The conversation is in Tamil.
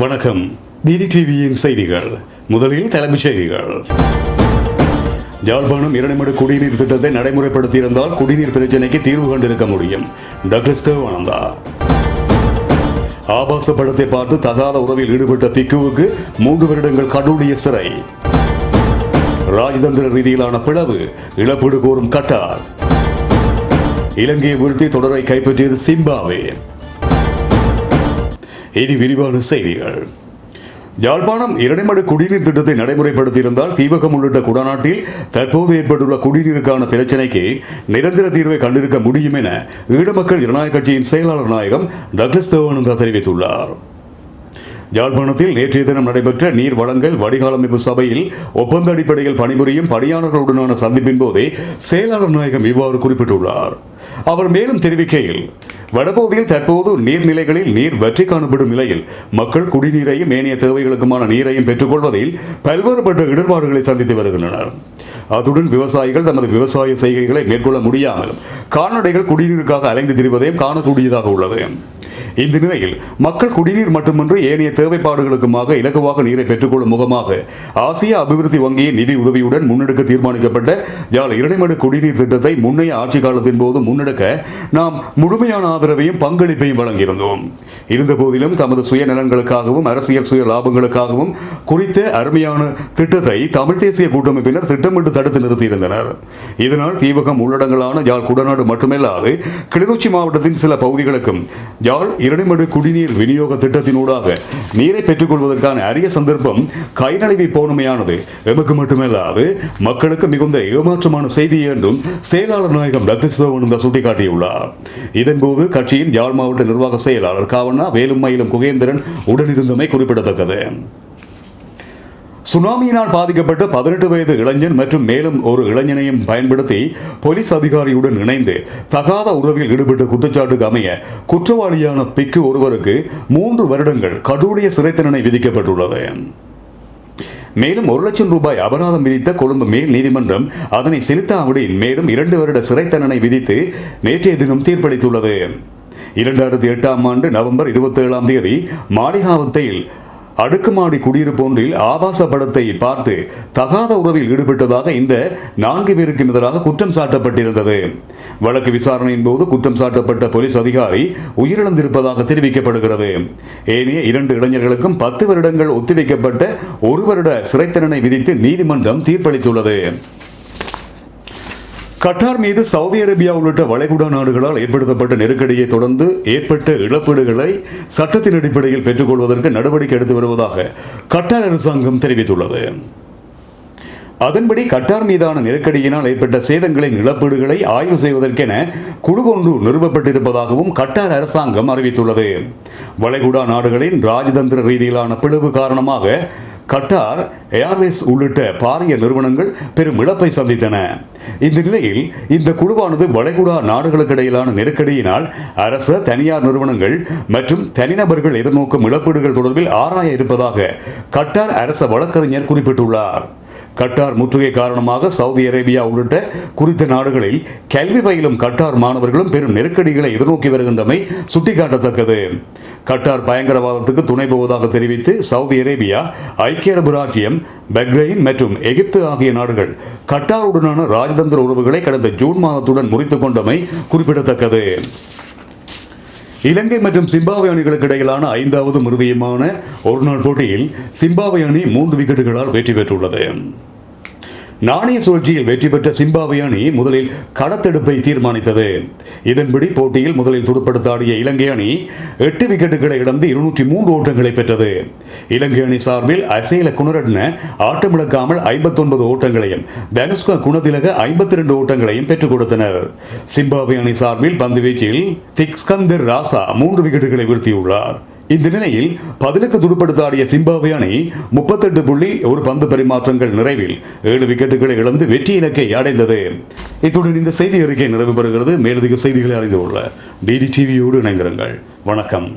வணக்கம். டிடி டிவியின் செய்திகள். முதலில் தலைமைச் செய்திகள். யாழ்ப்பாணம் இரண்டு குடிநீர் திட்டத்தை நடைமுறைப்படுத்தியிருந்தால் குடிநீர் பிரச்சினைக்கு தீர்வு கண்டிருக்க முடியும். டக்ளஸ் தேவானந்தா. ஆபாச படத்தை பார்த்து தகாத உறவில் ஈடுபட்ட பிக்குவுக்கு மூன்று வருடங்கள் கடூடிய சிறை. ராஜதந்திர ரீதியிலான பிளவு இழப்பீடு கோரும் கட்டார். இலங்கையை வீழ்த்தி தொடரை கைப்பற்றியது சிம்பாவே. இனி விரிவான செய்திகள். யாழ்ப்பாணம் இரண்டைமடு குடிநீர் திட்டத்தை நடைமுறைப்படுத்தியிருந்தால் தீபகம் உள்ளிட்ட குடநாட்டில் தற்போது ஏற்பட்டுள்ள குடிநீருக்கான பிரச்சினைக்கு நிரந்தர தீர்வை கண்டிருக்க முடியும் என ஈழமக்கள் ஜனநாயக கட்சியின் செயலாளர் நாயகம் டக்ளஸ் தேவானந்தா தெரிவித்துள்ளார். யாழ்ப்பாணத்தில் நேற்றைய தினம் நடைபெற்ற நீர் வழங்கல் வடிகாலமைப்பு சபையில் ஒப்பந்த அடிப்படையில் பணிபுரியும் பணியாளர்களுடனான சந்திப்பின் போதே செயலாளர் நாயகம் இவ்வாறு குறிப்பிட்டுள்ளார். அவர் மேலும் தெரிவிக்கையில் வடபகுதியில் தற்போது நீர்நிலைகளில் நீர் வற்றி காணப்படும் நிலையில் மக்கள் குடிநீரையும் ஏனைய தேவைகளுக்குமான நீரையும் பெற்றுக்கொள்வதில் பல்வேறுபட்ட இடர்பாடுகளை சந்தித்து வருகின்றனர். அத்துடன் விவசாயிகள் தமது விவசாய செய்கைகளை மேற்கொள்ள முடியாமல் கால்நடைகள் குடிநீருக்காக அலைந்து திரிவதையும் காணக்கூடியதாக உள்ளது. இந்த நிலையில் மக்கள் குடிநீர் மட்டுமின்றி ஏனைய தேவைப்பாடுகளுக்குமாக இலகுவாக நீரை பெற்றுக்கொள்ளும் முகமாக ஆசிய அபிவிருத்தி வங்கியின் நிதி உதவியுடன் முன்னெடுக்க தீர்மானிக்கப்பட்ட யாழ் இரணைமடு குடிநீர் திட்டத்தை முன்னைய ஆட்சி காலத்தின் போது முன்னெடுக்க நாம் முழுமையான ஆதரவையும் பங்களிப்பையும் வழங்கியிருந்தோம். இருந்த போதிலும் தமது சுயநலன்களுக்காகவும் அரசியல் சுய லாபங்களுக்காகவும் குறித்த அருமையான திட்டத்தை தமிழ் தேசிய கூட்டமைப்பினர் திட்டமிட்டு தடுத்து நிறுத்தியிருந்தனர். இதனால் தீவகம் உள்ளடங்களான யாழ் குடநாடு மட்டுமல்லாது கிளிநொச்சி மாவட்டத்தின் சில பகுதிகளுக்கும் யாழ் இரண்டுமடு குடிநீர் விநியோக திட்டத்தினூடாக நீரை பெற்றுக்கொள்வதற்கான அரிய சந்தர்ப்பம் கைநழுவி போனமையானது எமக்கு மட்டுமல்லாது மக்களுக்கு மிகுந்த ஏமாற்றமான செய்தி என்றும் செயலாளர் நாயகம் டாக்டர் சிவனந்த சுட்டிக்காட்டியுள்ளார். இதன்போது கட்சியின் யாழ் மாவட்ட நிர்வாக செயலாளர் காவண்ணா வேலுமயிலும் குகேந்திரன் உடனிருந்தமை குறிப்பிடத்தக்கது. சுனாமியினால் பாதிக்கப்பட்ட பதினெட்டு வயது இளைஞன் மற்றும் மேலும் ஒரு இளைஞனையும் பயன்படுத்தி போலீஸ் அதிகாரியுடன் இணைந்து தகாத உறவில் ஈடுபட்ட குற்றச்சாட்டுக்கு அமைய குற்றவாளியான பிக்கு ஒருவருக்கு மூன்று வருடங்கள் கடூழிய சிறை தண்டனை விதிக்கப்பட்டுள்ளது. மேலும் ஒரு லட்சம் ரூபாய் அபராதம் விதித்த கொழும்பு மேல் நீதிமன்றம் அதனை செலுத்தாவிடி மேலும் இரண்டு வருட சிறை தண்டனை விதித்து நேற்றைய தினம் தீர்ப்பளித்துள்ளது. இரண்டாயிரத்தி எட்டாம் ஆண்டு நவம்பர் இருபத்தி ஏழாம் தேதி மாளிகாவத்தையில் அடுக்குமாடி குடியிருப்பு ஒன்றில் ஆபாச படத்தை பார்த்து தகாத உறவில் ஈடுபட்டதாக இந்த நான்கு பேருக்கு எதிராக குற்றம் சாட்டப்பட்டிருந்தது. வழக்கு விசாரணையின் போது குற்றம் சாட்டப்பட்ட போலீஸ் அதிகாரி உயிரிழந்திருப்பதாக தெரிவிக்கப்படுகிறது. ஏனைய இரண்டு இளைஞர்களுக்கும் பத்து வருடங்கள் ஒத்திவைக்கப்பட்ட ஒரு வருட சிறை தண்டனை விதித்து நீதிமன்றம் தீர்ப்பளித்துள்ளது. கட்டார் மீது சவுதி அரேபியா உள்ளிட்ட வளைகுடா நாடுகளால் ஏற்படுத்தப்பட்ட நெருக்கடியை தொடர்ந்து ஏற்பட்ட இழப்பீடுகளை சட்டத்தின் அடிப்படையில் பெற்றுக்கொள்வதற்கு நடவடிக்கை எடுத்து வருவதாக கட்டார் அரசாங்கம் தெரிவித்துள்ளது. அதன்படி கட்டார் மீதான நெருக்கடியினால் ஏற்பட்ட சேதங்களின் இழப்பீடுகளை ஆய்வு செய்வதற்கென குழு ஒன்று நிறுவப்பட்டிருப்பதாகவும் கட்டார் அரசாங்கம் அறிவித்துள்ளது. வளைகுடா நாடுகளின் ராஜதந்திர ரீதியிலான பிளவு காரணமாக கட்டார் ஏர்வேஸ் உள்ளிட்ட பாரிய நிறுவனங்கள் பெரும் இழப்பை சந்தித்தன. இந்த நிலையில் இந்த குழுவானது வளைகுடா நாடுகளுக்கு இடையிலான நெருக்கடியினால் அரச தனியார் நிறுவனங்கள் மற்றும் தனிநபர்கள் எதிர்நோக்கும் இழப்பீடுகள் தொடர்பில் ஆராய இருப்பதாக கட்டார் அரச வழக்கறிஞர் குறிப்பிட்டுள்ளார். கட்டார் முற்றுகை காரணமாக சவுதி அரேபியா உள்ளிட்ட குறித்த நாடுகளில் கல்வி பயிலும் கட்டார் மாணவர்களும் பெரும் நெருக்கடிகளை எதிர்நோக்கி வருகின்றமை சுட்டிக்காட்டத்தக்கது. கட்டார் பயங்கரவாதத்துக்கு துணை போவதாக தெரிவித்து சவுதி அரேபியா ஐக்கிய அரபு ராஜ்யம் பக்ரைன் மற்றும் எகிப்து ஆகிய நாடுகள் கட்டாருடனான ராஜதந்திர உறவுகளை கடந்த ஜூன் மாதத்துடன் முறித்துக் கொண்டமை குறிப்பிடத்தக்கது. இலங்கை மற்றும் சிம்பாவே அணிகளுக்கு இடையிலான ஐந்தாவது மிருதியமான ஒருநாள் போட்டியில் சிம்பாவே அணி மூன்று விக்கெட்டுகளால் வெற்றி பெற்றுள்ளது. நாணய சுழற்சியில் வெற்றி பெற்ற சிம்பாவே அணி முதலில் களத்தெடுப்பை தீர்மானித்தது. இதன்படி போட்டியில் முதலில் துடுப்படுத்தாடிய இலங்கை அணி எட்டு விக்கெட்டுகளை இழந்து இருநூற்றி மூன்று ஓட்டங்களை பெற்றது. இலங்கை அணி சார்பில் அசைல குணரட்ன ஆட்டமிழக்காமல் ஐம்பத்தொன்பது ஓட்டங்களையும் தனுஷ்க குணதிலக ஐம்பத்தி ரெண்டு ஓட்டங்களையும் பெற்றுக் கொடுத்தனர். சிம்பாவே அணி சார்பில் பந்து வீச்சில் திக்ஸ்கந்தர் ராசா மூன்று விக்கெட்டுகளை வீழ்த்தியுள்ளார். இந்த நிலையில் பதிலுக்கு துடுப்படுத்தாடிய சிம்பாவே அணி முப்பத்தெட்டு புள்ளி ஒரு பந்து பரிமாற்றங்கள் நிறைவில் ஏழு விக்கெட்டுகளை இழந்து வெற்றி இலக்கை அடைந்தது. இத்துடன் இந்த செய்தி அறிக்கை நிறைவு பெறுகிறது. மேலதிக செய்திகளை அறிந்து கொள்ள டிடி டிவியோடு இணைந்திருங்கள். வணக்கம்.